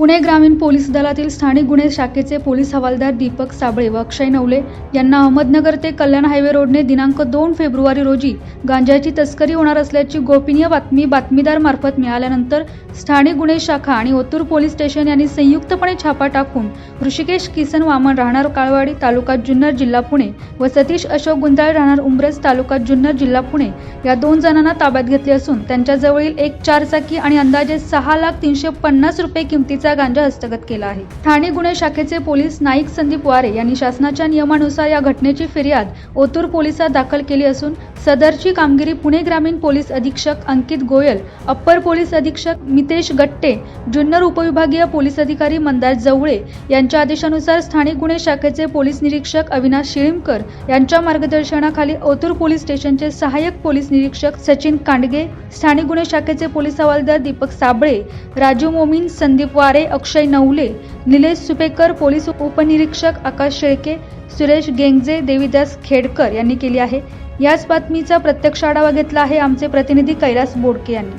पुणे ग्रामीण पोलीस दलातील स्थानिक गुन्हे शाखेचे पोलीस हवालदार दीपक साबळे व अक्षय नवले यांना अहमदनगर ते कल्याण हायवे रोडने दिनांक दोन फेब्रुवारी रोजी गांजाची तस्करी होणार असल्याची गोपनीय बातमी बातमीदार मार्फत मिळाल्यानंतर स्थानिक गुन्हे शाखा आणि ओतूर पोलीस स्टेशन यांनी संयुक्तपणे छापा टाकून ऋषिकेश किसन वामन राहणार काळवाडी तालुका जुन्नर जिल्हा पुणे व सतीश अशोक गुंजाळ राहणार उंब्रज तालुका जुन्नर जिल्हा पुणे या दोन जणांना ताब्यात घेतले असून त्यांच्याजवळील एक चारचाकी आणि अंदाजे सहा लाख तीनशे पन्नास रुपये किमतीचा गांजा हस्तगत केला आहे. ठाणे गुन्हे शाखेचे पोलीस नाईक संदीप वारे यांनी शासनाच्या नियमानुसार या घटनेची फिर्याद ओतूर पोलिसात दाखल केली असून सदरची कामगिरी पुणे ग्रामीण पोलीस अधीक्षक अंकित गोयल अप्पर पोलीस अधीक्षक मितेश गट्टे जुन्नर उपविभागीय पोलीस अधिकारी मंदार जवळे यांच्या आदेशानुसार स्थानिक गुन्हे शाखेचे पोलीस निरीक्षक अविनाश शिळीमकर यांच्या मार्गदर्शनाखाली ओतूर पोलीस स्टेशनचे सहाय्यक पोलीस निरीक्षक सचिन कांडगे स्थानिक गुन्हे शाखेचे पोलीस हवालदार दीपक साबळे राजू मोमीन संदीप वारे अक्षय नवले निलेश सुपेकर पोलीस उपनिरीक्षक आकाश शेळके सुरेश गेंगजे देवीदास खेडकर यांनी केली आहे. याच बातमीचा प्रत्यक्ष आढावा घेतला आहे आमचे प्रतिनिधी कैलास बोडके यांनी.